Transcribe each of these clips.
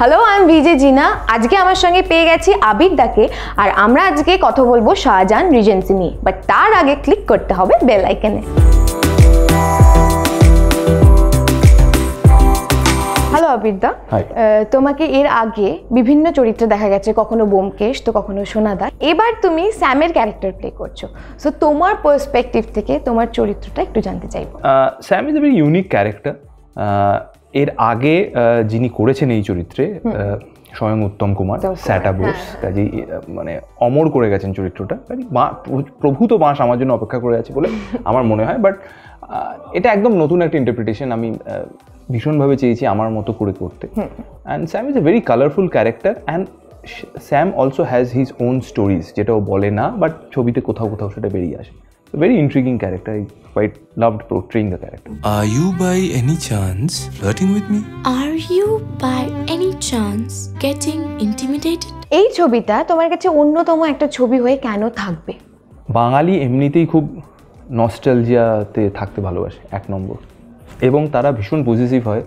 Hello I am ভিজে জিনা আজকে আমার সঙ্গে পেয়ে গেছি আবির দাকে। আর আমরা আজকে কথা বলব শাহজাহান রিজেন্সি নিয়ে। বাট তার আগে ক্লিক করতে হবে বেল আইকনে হ্যালো আবির দা। তোমাকে এর আগে বিভিন্ন চরিত্রে দেখা গেছে কখনো বোমকেশ তো কখনো সোনাদা এবার তুমি স্যামের ক্যারেক্টার প্লে করছ। সো তোমার পার্সপেক্টিভ থেকে তোমার চরিত্রটা একটু জানতে চাইব। Sam is a very unique character এর আগে যিনি করেছেন এই চরিত্রে স্বয়ং উত্তম কুমার স্যাটা বোস কাজেই আহ, মানে অমর করে গেছেন চরিত্রটা। প্রভূত মাস আমার জন্য অপেক্ষা করে আছে বলে আমার মনে হয় বাট এটা একদম নতুন একটা ইন্টারপ্রিটেশন আমি ভীষণভাবে চেয়েছি আমার মতো করে করতে। And Sam is a very colourful character and Sam also has his own stories যেটা ও বলে না বাট ছবিতে কোথাও কোথাও সেটা বেরিয়ে আসে। Very intriguing character I quite loved portraying the character Are you by any chance flirting with me? Are you by any chance getting intimidated? এই ছবিটা তোমার কাছে অন্যতম একটা ছবি হয়ে কেন থাকবে? বাঙালি এমনিতেই খুব নস্টালজিয়াতে থাকতে ভালোবাসে এক নম্বর। এবং তারা ভীষণ পজিটিভ হয়।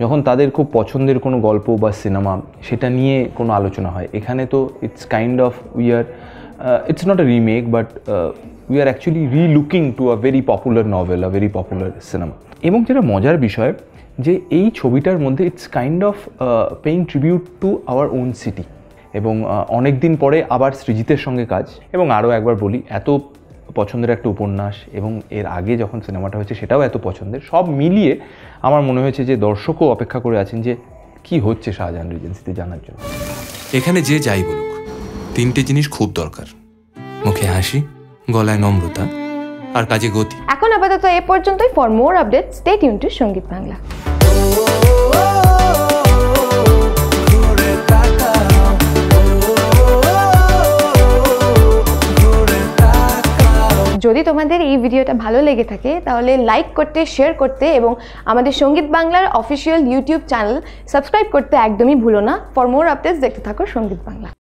যখন তাদের খুব পছন্দের কোনো গল্প বা সিনেমা সেটা নিয়ে কোনো আলোচনা হয়। এখানে তো it's kind of we are it's not a remake but we are actually relooking to a very popular novel a very popular cinema এবং যেটা মজার বিষয়, যে এই ছবিটার মধ্যে it's kind of paying tribute to our own city এবং অনেক দিন পরে আবার সৃজিতের সঙ্গে কাজ। এবং আরও একবার বলি, এত পছন্দের একটা উপন্যাস এবং এর আগে যখন সিনেমাটা হয়েছে সেটাও এত পছন্দের। সব মিলিয়ে আমার মনে হয়েছে যে দর্শকও অপেক্ষা করে আছেন যে কি হচ্ছে শাহজাহান রিজেন্সিতে জানার জন্য। এখানে যে যাই বলুক, তিনটে জিনিস খুব দরকার। মুখে হাসি গলায় নম্রতা আর কাজে গতি। এখন আপাতত এ পর্যন্তই। For more update stay tuned to Sangeet Bangla যদি তোমাদের এই ভিডিওটা ভালো লেগে থাকে, তাহলে লাইক করতে শেয়ার করতে এবং আমাদের সংগীত বাংলার অফিসিয়াল ইউটিউব চ্যানেল সাবস্ক্রাইব করতে একদমই ভুলো না। ফর মোর আপডেটস দেখতে থাকো সংগীত বাংলা